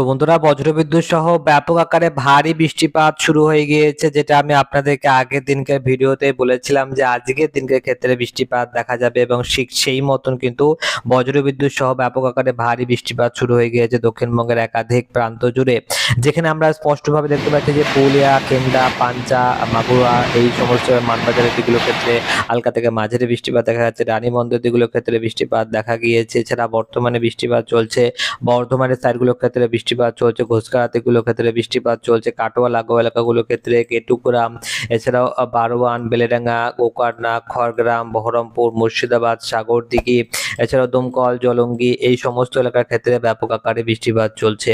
তো বন্ধুরা বজ্রবিদ্যুৎ সহ ব্যাপক আকারে ভারী বৃষ্টিপাত শুরু হয়ে গিয়েছে, যেটা আমি আপনাদেরকে আগের দিনকার ভিডিওতে বলেছিলাম যে আজকের দিনকার ক্ষেত্রে বৃষ্টিপাত দেখা যাবে এবং সেই মতন কিন্তু বজ্রবিদ্যুৎ সহ ব্যাপক আকারে ভারী বৃষ্টিপাত শুরু হয়ে গিয়েছে দক্ষিণবঙ্গের একাধিক প্রান্ত জুড়ে। যেখানে আমরা স্পষ্টভাবে দেখতে পাচ্ছি যে পুরুলিয়া, কেন্দ্রা, পাঞ্চা, মাগুরা এই সমস্ত মানবাজারের দিকগুলোর ক্ষেত্রে হালকা থেকে মাঝারি বৃষ্টিপাত দেখা যাচ্ছে। রানীবন্দর দিকগুলোর ক্ষেত্রে বৃষ্টিপাত দেখা গিয়েছে। এছাড়া বর্তমানে বৃষ্টিপাত চলছে। বর্ধমানের সাইডগুলোর ক্ষেত্রে বৃষ্টিপাত চলছে ঘোষকারাতিগুলোর ক্ষেত্রে বৃষ্টিপাত চলছে, কাটোয়া, লাগোয়া এলাকাগুলোর ক্ষেত্রে কেটুগ্রাম, এছাড়াও বারোয়ান, বেলেডাঙ্গা গোকর্ণা খড়গ্রাম, বহরমপুর, মুর্শিদাবাদ, সাগরদিঘি, এছাড়াও দমকল, জলঙ্গি, এই সমস্ত এলাকার ক্ষেত্রে ব্যাপক আকারে বৃষ্টিপাত চলছে।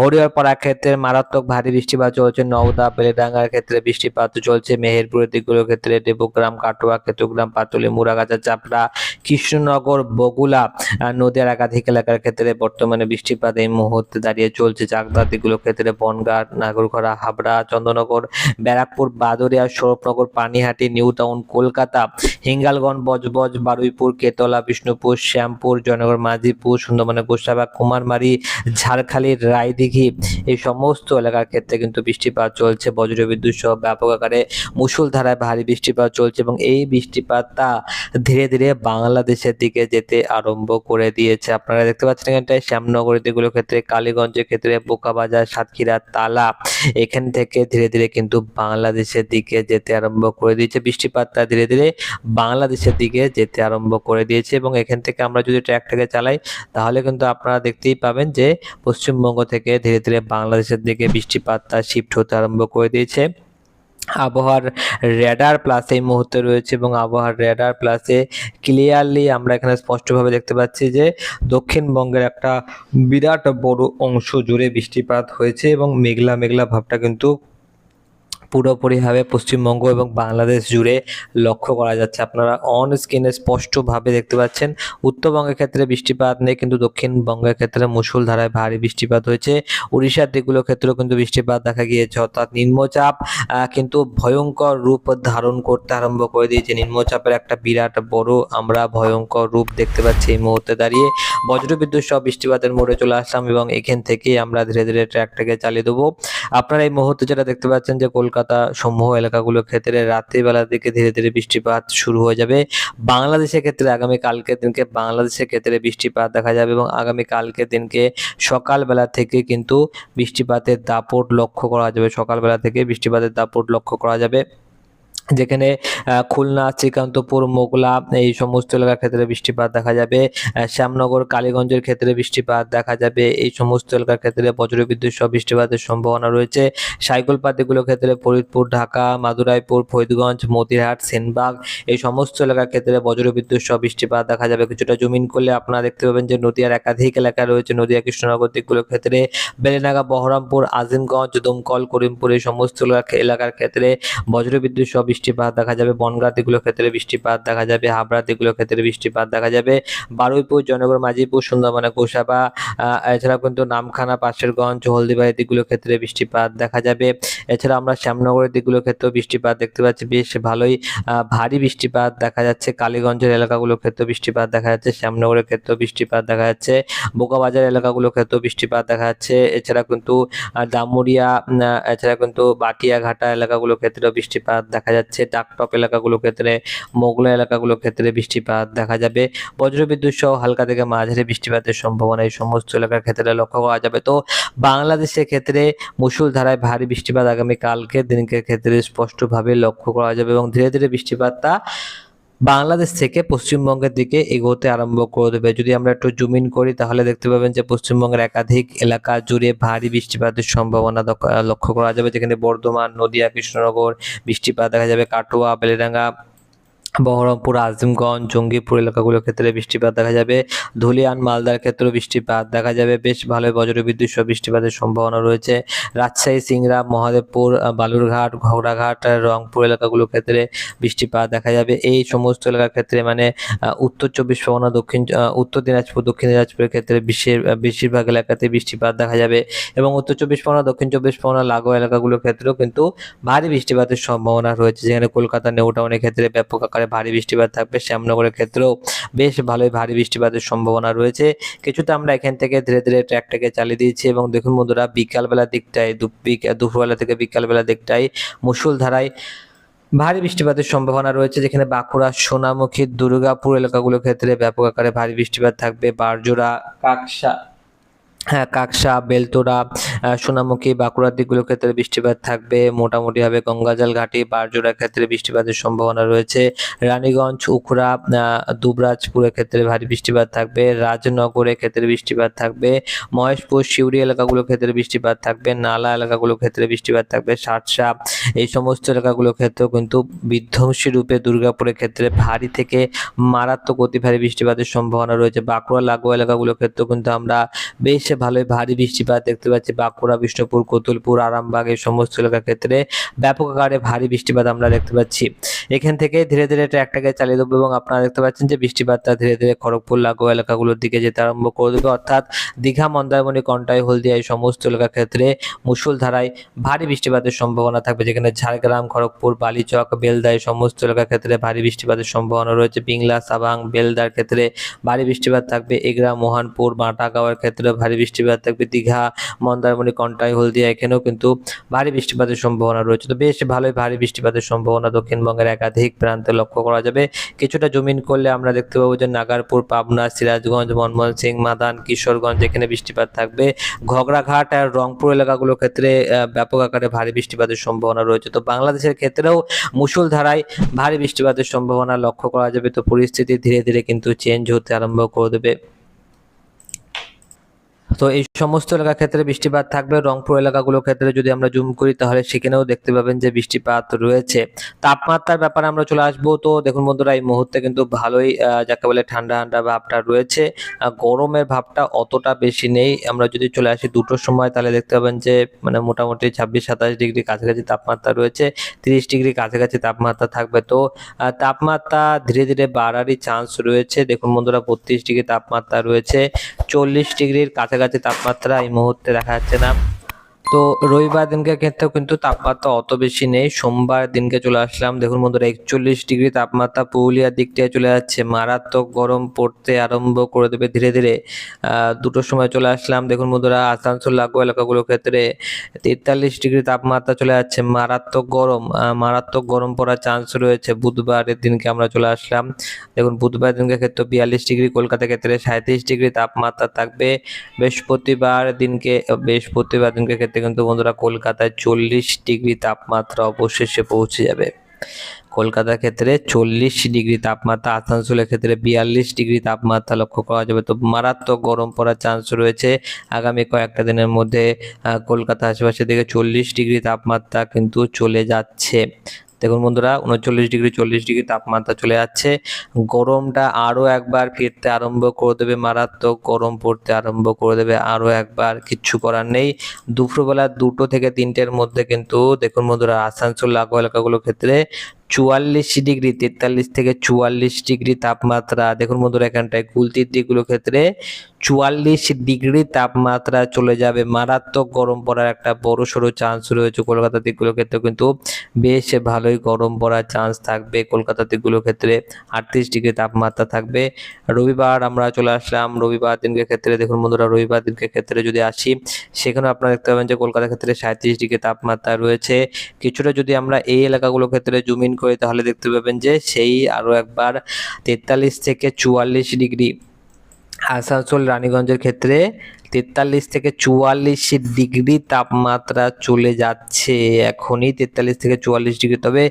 হরিহরপাড়া ক্ষেত্রে মারাত্মক ভারী বৃষ্টিপাত চলছে, নওদা, বেলেডাঙ্গার ক্ষেত্রে বৃষ্টিপাত চলছে, মেহেরপুরের দিকগুলোর ক্ষেত্রে, দেবগ্রাম, কাটোয়া, কেতুগ্রাম, পাতুলি মুরাগাছা চাপড়া কৃষ্ণনগর বগুলা আহ, নদীয়ার একাধিক এলাকার ক্ষেত্রে বর্তমানে বৃষ্টিপাত এই মুহূর্তে দাঁড়িয়ে চলছে। দিকগুলোর ক্ষেত্রে বনগাঁট নাগরখরা হাবড়া চন্দ্রনগর ব্যারাকপুর বাদরিয়া সৌরভনগর পানিহাটি নিউ টাউন কলকাতা হিঙ্গালগঞ্জ, বজবজ, বারুইপুর, কেতলা, বিষ্ণুপুর, শ্যামপুর, জয়নগর, মাঝিপুর, সুন্দরবনের গোসাবা, কুমারমারি, ঝাড়খালি, রায়দিঘি এই সমস্ত এলাকার ক্ষেত্রে কিন্তু বৃষ্টিপাত চলছে। বজ্রবিদ্যুৎ সহ ব্যাপক আকারে মুষলধারায় ভারী বৃষ্টিপাত চলছে এবং এই বৃষ্টিপাতটা ধীরে ধীরে বাংলাদেশের দিকে যেতে আরম্ভ করে দিয়েছে। আপনারা দেখতে পাচ্ছেন এখানটায় শ্যামনগরের দিকগুলোর ক্ষেত্রে, কালীগঞ্জের ক্ষেত্রে, বোকাবাজার, সাতক্ষীরা, তালা এখান থেকে ধীরে ধীরে কিন্তু বাংলাদেশের দিকে যেতে আরম্ভ করে দিয়েছে। বৃষ্টিপাতটা ধীরে ধীরে বাংলাদেশের দিকে যেতে আরম্ভ করে দিয়েছে এবং এখান থেকে আমরা যদি ট্র্যাকটাকে চালাই, তাহলে কিন্তু আপনারা দেখতেই পাবেন যে পশ্চিমবঙ্গ থেকে ধীরে ধীরে বাংলাদেশের দিকে বৃষ্টিপাতটা শিফট হতে আরম্ভ করে দিয়েছে। আবহাওয়ার রেডার প্লাস এই মুহূর্তে রয়েছে এবং আবহাওয়ার রেডার প্লাসে ক্লিয়ারলি আমরা এখানে স্পষ্টভাবে দেখতে পাচ্ছি যে দক্ষিণবঙ্গের একটা বিরাট বড় অংশ জুড়ে বৃষ্টিপাত হয়েছে এবং মেঘলা মেঘলা ভাবটা কিন্তু পুরোপুরিভাবে পশ্চিমবঙ্গ এবং বাংলাদেশ জুড়ে লক্ষ্য করা যাচ্ছে। আপনারা অন স্ক্রিনে স্পষ্টভাবে দেখতে পাচ্ছেন, উত্তরবঙ্গের ক্ষেত্রে বৃষ্টিপাত নেই, কিন্তু দক্ষিণবঙ্গের ক্ষেত্রে মুষলধারায় ভারী বৃষ্টিপাত হয়েছে। উড়িষ্যার দিকগুলোর ক্ষেত্রেও কিন্তু বৃষ্টিপাত দেখা গিয়েছে, অর্থাৎ নিম্নচাপ কিন্তু ভয়ঙ্কর রূপ ধারণ করতে আরম্ভ করে দিয়েছে। নিম্নচাপের একটা বিরাট বড় আমরা ভয়ঙ্কর রূপ দেখতে পাচ্ছি এই মুহূর্তে দাঁড়িয়ে। বজ্রবিদ্যুৎ সহ বৃষ্টিপাতের মোড়ে চলে আসলাম এবং এখান থেকেই আমরা ধীরে ধীরে ট্র্যাকটাকে চালিয়ে দেবো। আপনারা এই মুহূর্তে যেটা দেখতে পাচ্ছেন যে কলকাতা সমূহ এলাকাগুলোর ক্ষেত্রে রাত্রিবেলার দিকে ধীরে ধীরে বৃষ্টিপাত শুরু হয়ে যাবে। বাংলাদেশের ক্ষেত্রে আগামী কালকের দিনকে বাংলাদেশের ক্ষেত্রে বৃষ্টিপাত দেখা যাবে এবং আগামী কালকের দিনকে সকালবেলা থেকে কিন্তু বৃষ্টিপাতের দাপট লক্ষ্য করা যাবে। সকালবেলা থেকে বৃষ্টিপাতের দাপট লক্ষ্য করা যাবে। যেখানে খুলনা, শ্রীকান্তপুর, মোগলা এই সমস্ত এলাকার ক্ষেত্রে বৃষ্টিপাত দেখা যাবে। শ্যামনগর, কালীগঞ্জের ক্ষেত্রে বৃষ্টিপাত দেখা যাবে। এই সমস্ত এলাকার ক্ষেত্রে বজ্রবিদ্যুৎ সহ বৃষ্টিপাতের সম্ভাবনা রয়েছে। সাইকেলপাতিগুলোর ক্ষেত্রে ফরিদপুর, ঢাকা, মাদুরাইপুর, ফরিদগঞ্জ, মতিরহাট, সেনবাগ এই সমস্ত এলাকার ক্ষেত্রে বজ্রবিদ্যুৎ সহ বৃষ্টিপাত দেখা যাবে। কিছুটা জমিন করলে আপনারা দেখতে পাবেন যে নদীয়ার একাধিক এলাকা রয়েছে। নদীয়া, কৃষ্ণনগর দিকগুলোর ক্ষেত্রে বেলেনাগা, বহরমপুর, আজিমগঞ্জ, দমকল, করিমপুর এই সমস্ত এলাকার ক্ষেত্রে বজ্রবিদ্যুৎ সহ বৃষ্টিপাত দেখা যাবে বনগাঁ দিকগুলোর ক্ষেত্রে বৃষ্টিপাত দেখা যাবে হাবড়া দিকগুলোর ক্ষেত্রে বৃষ্টিপাত দেখা যাবে। বারুইপুর জয়নগর মাঝিপুর সুন্দরবনে আহ, এছাড়াও কিন্তু নামখানা পাশেরগঞ্জ হলদিবাড়ি দিকগুলোর ক্ষেত্রে বৃষ্টিপাত দেখা যাবে। এছাড়া আমরা শ্যামনগরের দিকগুলোর ক্ষেত্রেও বৃষ্টিপাত দেখতে পাচ্ছি বেশ ভালোই ভারী বৃষ্টিপাত দেখা যাচ্ছে। কালীগঞ্জের এলাকাগুলোর ক্ষেত্রে বৃষ্টিপাত দেখা যাচ্ছে শ্যামনগরের ক্ষেত্রেও বৃষ্টিপাত দেখা যাচ্ছে। বোকাবাজার এলাকাগুলোর ক্ষেত্রেও বৃষ্টিপাত দেখা যাচ্ছে। এছাড়া কিন্তু দামুরিয়া এছাড়া কিন্তু বাটিয়াঘাটা এলাকাগুলোর ক্ষেত্রেও বৃষ্টিপাত দেখা যাচ্ছে। ডাকটপ এলাকাগুলোর ক্ষেত্রে, মোগলা এলাকাগুলোর ক্ষেত্রে বৃষ্টিপাত দেখা যাবে। বজ্রবিদ্যুৎ সহ হালকা থেকে মাঝারি বৃষ্টিপাতের সম্ভাবনা এই সমস্ত এলাকার ক্ষেত্রে লক্ষ্য করা যাবে। তো বাংলাদেশের ক্ষেত্রে মুসুলধারায় ভারী বৃষ্টিপাত আগামী কালকের দিনকে ক্ষেত্রে স্পষ্টভাবে লক্ষ্য করা যাবে এবং ধীরে ধীরে বৃষ্টিপাতটা বাংলাদেশ থেকে পশ্চিমবঙ্গের দিকে এগোতে আরম্ভ করে দেবে। যদি আমরা একটু জুম ইন করি, তাহলে দেখতে পাবেন যে পশ্চিমবঙ্গের একাধিক এলাকা জুড়ে ভারী বৃষ্টিপাতের সম্ভাবনা লক্ষ্য করা যাবে। যেখানে বর্ধমান, নদিয়া, কৃষ্ণনগর, বৃষ্টিপাত দেখা যাবে। কাটোয়া, বেলেডাঙ্গা বহরমপুর, আজিমগঞ্জ, জঙ্গিপুর এলাকাগুলোর ক্ষেত্রে বৃষ্টিপাত দেখা যাবে। ধুলিয়ান, মালদার ক্ষেত্রেও বৃষ্টিপাত দেখা যাবে। বেশ ভালো বজ্রবিদ্যুৎ সহ বৃষ্টিপাতের সম্ভাবনা রয়েছে। রাজশাহী, সিংড়া, মহাদেবপুর, বালুরঘাট, ঘোড়াঘাট, রংপুর এলাকাগুলোর ক্ষেত্রে বৃষ্টিপাত দেখা যাবে। এই সমস্ত এলাকার ক্ষেত্রে মানে উত্তর চব্বিশ পরগনা, দক্ষিণ উত্তর দিনাজপুর, দক্ষিণ দিনাজপুরের ক্ষেত্রে বিশ্বের বেশিরভাগ এলাকাতে বৃষ্টিপাত দেখা যাবে এবং উত্তর চব্বিশ পরগনা, দক্ষিণ চব্বিশ পরগনা, লাগোয়া এলাকাগুলোর ক্ষেত্রেও কিন্তু ভারী বৃষ্টিপাতের সম্ভাবনা রয়েছে। যেখানে কলকাতা নিউ টাউনের ক্ষেত্রে ব্যাপক আকারে ভারী বৃষ্টিপাত থাকবে শ্যামনগরের ক্ষেত্রেও বেশ ভালোই ভারী বৃষ্টিপাতের সম্ভাবনা রয়েছে। কিছুটা আমরা এখান থেকে ধীরে ধীরে ট্র্যাকটাকে চালিয়ে দিয়েছি এবং দেখুন বন্ধুরা, বিকালবেলার দিকটায় দুপুরবেলা থেকে বিকালবেলা দিকটায় মুসুলধারায় ভারী বৃষ্টিপাতের সম্ভাবনা রয়েছে, যেখানে বাঁকুড়া, সোনামুখী, দুর্গাপুর এলাকাগুলোর ক্ষেত্রে ব্যাপক আকারে ভারী বৃষ্টিপাত থাকবে। বারজোড়া, কাকসা হ্যাঁ কাকসা বেলতোড়া সোনামুখী, বাঁকুড়ার দিকগুলোর ক্ষেত্রে বৃষ্টিপাত থাকবে। মোটামুটিভাবে গঙ্গাজল ঘাটি, বারজোড়ার ক্ষেত্রে বৃষ্টিপাতের সম্ভাবনা রয়েছে। রানীগঞ্জ, উখড়া দুবরাজপুরের ক্ষেত্রে ভারী বৃষ্টিপাত থাকবে। রাজনগরের ক্ষেত্রে বৃষ্টিপাত থাকবে। মহেশপুর শিউরি এলাকাগুলোর ক্ষেত্রে বৃষ্টিপাত থাকবে। নালা এলাকাগুলোর ক্ষেত্রে বৃষ্টিপাত থাকবে। সাতসা, এই সমস্ত এলাকাগুলোর ক্ষেত্রেও কিন্তু বিধ্বংসী রূপে দুর্গাপুরের ক্ষেত্রে ভারী থেকে মারাত্মক অতি ভারী বৃষ্টিপাতের সম্ভাবনা রয়েছে। বাঁকুড়া, লাগোয়া এলাকাগুলোর ক্ষেত্রেও কিন্তু আমরা বেশ ভালোই ভারী বৃষ্টিপাত দেখতে পাচ্ছি। বাঁকুড়া, বিষ্ণুপুর, কতুলপুর, আরামবাগ এই সমস্ত এলাকার ক্ষেত্রে ব্যাপক আকারে ভারী বৃষ্টিপাত আমরা দেখতে পাচ্ছি। এখান থেকে ধীরে ধীরে ট্র্যাকটাকে চালিয়ে দেবো এবং আপনারা দেখতে পাচ্ছেন যে বৃষ্টিপাতটা ধীরে ধীরে খড়গপুর, লাগোয়া এলাকাগুলোর দিকে যেতে আরম্ভ করে দেবে। অর্থাৎ দীঘা, মন্দারমণি, কন্টাই, হলদিয়া এই সমস্ত এলাকার ক্ষেত্রে মুসুলধারায় ভারী বৃষ্টিপাতের সম্ভাবনা থাকবে। যেখানে ঝাড়গ্রাম, খড়গপুর, বালিচক, বেলদা এই সমস্ত এলাকার ক্ষেত্রে ভারী বৃষ্টিপাতের সম্ভাবনা রয়েছে। পিংলা, সাবাং, বেলদার ক্ষেত্রে ভারী বৃষ্টিপাত থাকবে। এগরা, মোহনপুর, মাটাগাঁওয়ের ক্ষেত্রে ভারী বৃষ্টিপাত থাকবে, দীঘা, মন্দারমণি, কন্টাই, হলদিয়া, এখানেও কিন্তু ভারী বৃষ্টিপাতের সম্ভাবনা রয়েছে। তো বেশ ভালোই ভারী বৃষ্টিপাতের সম্ভাবনা দক্ষিণবঙ্গের একাধিক প্রান্তে লক্ষ্য করা যাবে। কিছুটা জমিন করলে আমরা দেখতে পাবো যে নাগারপুর, পাবনা, সিরাজগঞ্জ, মনমোহন সিং, মাদান, কিশোরগঞ্জ এখানে বৃষ্টিপাত থাকবে। ঘগড়াঘাট আর রংপুর এলাকাগুলোর ক্ষেত্রে ব্যাপক আকারে ভারী বৃষ্টিপাতের সম্ভাবনা রয়েছে। তো বাংলাদেশের ক্ষেত্রেও মুষলধারায় ভারী বৃষ্টিপাতের সম্ভাবনা লক্ষ্য করা যাবে। তো পরিস্থিতি ধীরে ধীরে কিন্তু চেঞ্জ হতে আরম্ভ করে দেবে। তো এই সমস্ত এলাকার ক্ষেত্রে বৃষ্টিপাত থাকবে। রংপুর এলাকাগুলোর ক্ষেত্রে যদি আমরা জুম করি, তাহলে সেখানেও দেখতে পাবেন যে বৃষ্টিপাত রয়েছে। তাপমাত্রার ব্যাপারে আমরা চলে আসব। তো দেখুন বন্ধুরা, এই মুহূর্তে কিন্তু ভালোই যাকে বলে ঠান্ডা ঠান্ডা ভাবটা রয়েছে। গরমের ভাবটা অতটা বেশি নেই। আমরা যদি চলে আসি দুটোর সময়, তাহলে দেখতে পাবেন যে মানে মোটামুটি ছাব্বিশ, সাতাশ ডিগ্রি কাছাকাছি তাপমাত্রা রয়েছে। তিরিশ ডিগ্রি কাছাকাছি তাপমাত্রা থাকবে। তো তাপমাত্রা ধীরে ধীরে বাড়ারই চান্স রয়েছে। দেখুন বন্ধুরা, বত্রিশ ডিগ্রি তাপমাত্রা রয়েছে। চল্লিশ ডিগ্রির কাছাকাছি তাপমাত্রা এই মুহূর্তে দেখা যাচ্ছে না। তো রবিবার দিনকে ক্ষেত্রেও কিন্তু তাপমাত্রা অত বেশি নেই। সোমবার দিনকে চলে আসলাম। দেখুন বন্ধুরা, একচল্লিশ ডিগ্রি তাপমাত্রা পুরুলিয়ার দিক থেকে চলে যাচ্ছে। মারাত্মক গরম পড়তে আরম্ভ করে দেবে ধীরে ধীরে। দুটোর সময় চলে আসলাম। দেখুন বন্ধুরা, আসানসোল, লাগোয়া এলাকাগুলোর ক্ষেত্রে তেতাল্লিশ ডিগ্রি তাপমাত্রা চলে যাচ্ছে। মারাত্মক গরম মারাত্মক গরম পড়ার চান্স রয়েছে। বুধবারের দিনকে আমরা চলে আসলাম। দেখুন বুধবার দিনকে ক্ষেত্রে বিয়াল্লিশ ডিগ্রি, কলকাতা ক্ষেত্রে সাঁত্রিশ ডিগ্রি তাপমাত্রা থাকবে। বৃহস্পতিবার দিনকে বৃহস্পতিবার দিনকে ক্ষেত্রে কিন্তু বন্ধুরা কলকাতায় চল্লিশ ডিগ্রি তাপমাত্রা অবশেষে পৌঁছে যাবে। কলকাতার ক্ষেত্রে চল্লিশ ডিগ্রি তাপমাত্রা, আসানসোলের ক্ষেত্রে বিয়াল্লিশ ডিগ্রি তাপমাত্রা লক্ষ্য করা যাবে। তো মারাত্মক গরম পড়ার চান্স রয়েছে। আগামী কয়েকটা দিনের মধ্যে কলকাতা আশেপাশে থেকে চল্লিশ ডিগ্রি তাপমাত্রা কিন্তু চলে যাচ্ছে। দেখুন বন্ধুরা, উনচল্লিশ ডিগ্রি, চল্লিশ ডিগ্রি তাপমাত্রা চলে যাচ্ছে। গরমটা আরও একবার ফিরতে আরম্ভ করে দেবে মারাত্মক গরম পড়তে আরম্ভ করে দেবে আরও একবার, কিচ্ছু করার নেই। দুপুরবেলা দুটো থেকে তিনটের মধ্যে কিন্তু দেখুন বন্ধুরা, আসানসোল লাগোয়া এলাকাগুলোর ক্ষেত্রে চুয়াল্লিশ ডিগ্রি, তেতাল্লিশ থেকে চুয়াল্লিশ ডিগ্রি তাপমাত্রা। দেখুন বন্ধুরা, এখানটায় কুলতির দিকগুলোর ক্ষেত্রে চুয়াল্লিশ ডিগ্রি তাপমাত্রা চলে যাবে। মারাত্মক গরম পড়ার একটা বড় সড়ো চান্স রয়েছে কলকাতার দিকগুলোর ক্ষেত্রে কিন্তু বেশ ভালোই গরম পড়ার চান্স থাকবে। কলকাতার দিকগুলোর ক্ষেত্রে আটত্রিশ ডিগ্রি তাপমাত্রা থাকবে। রবিবার আমরা চলে আসলাম। রবিবার দিনকে ক্ষেত্রে, দেখুন বন্ধুরা, রবিবার দিনকে ক্ষেত্রে যদি আসি সেখানে আপনারা দেখতে পাবেন যে কলকাতার ক্ষেত্রে সাঁত্রিশ ডিগ্রি তাপমাত্রা রয়েছে। কিছুটা যদি আমরা এই এলাকাগুলোর ক্ষেত্রে জুমিন করি তাহলে দেখতে পাবেন যে সেই আরও একবার তেতাল্লিশ থেকে চুয়াল্লিশ ডিগ্রি আসানসোল, রানীগঞ্জের ক্ষেত্রে তেতাল্লিশ থেকে চুয়াল্লিশ ডিগ্রি তাপমাত্রা চলে যাচ্ছে এখনই, তেতাল্লিশ থেকে চুয়াল্লিশ ডিগ্রি। তবে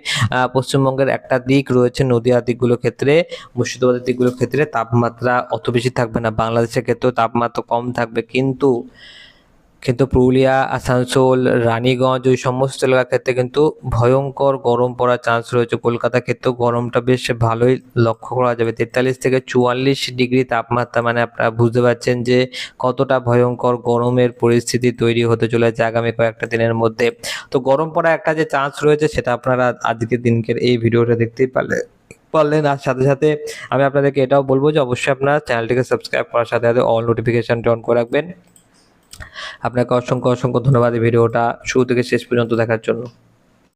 পশ্চিমবঙ্গের একটা দিক রয়েছে নদীয়া দিকগুলোর ক্ষেত্রে, মুর্শিদাবাদের দিকগুলোর ক্ষেত্রে তাপমাত্রা অত বেশি থাকবে না, বাংলাদেশের ক্ষেত্রেও তাপমাত্রা কম থাকবে। কিন্তু কিন্তু পুরুলিয়া, আসানসোল, রানীগঞ্জ ওই সমস্ত এলাকার ক্ষেত্রে কিন্তু ভয়ঙ্কর গরম পড়ার চান্স রয়েছে। কলকাতার ক্ষেত্রেও গরমটা বেশ ভালোই লক্ষ্য করা যাবে। তেতাল্লিশ থেকে চুয়াল্লিশ ডিগ্রি তাপমাত্রা মানে আপনারা বুঝতে পারছেন যে কতটা ভয়ঙ্কর গরমের পরিস্থিতি তৈরি হতে চলেছে আগামী কয়েকটা দিনের মধ্যে। তো গরম পড়ার একটা যে চান্স রয়েছে, সেটা আপনারা আজকের দিনকের এই ভিডিওটা দেখতেই পারলে, পারলেন। আর সাথে সাথে আমি আপনাদেরকে এটাও বলব যে, অবশ্যই আপনারা চ্যানেলটিকে সাবস্ক্রাইব করার সাথে সাথে অল নোটিফিকেশনটি অন করে রাখবেন। আপনাকে অসংখ্য অসংখ্য ধন্যবাদ এই ভিডিওটা শুরু থেকে শেষ পর্যন্ত দেখার জন্য।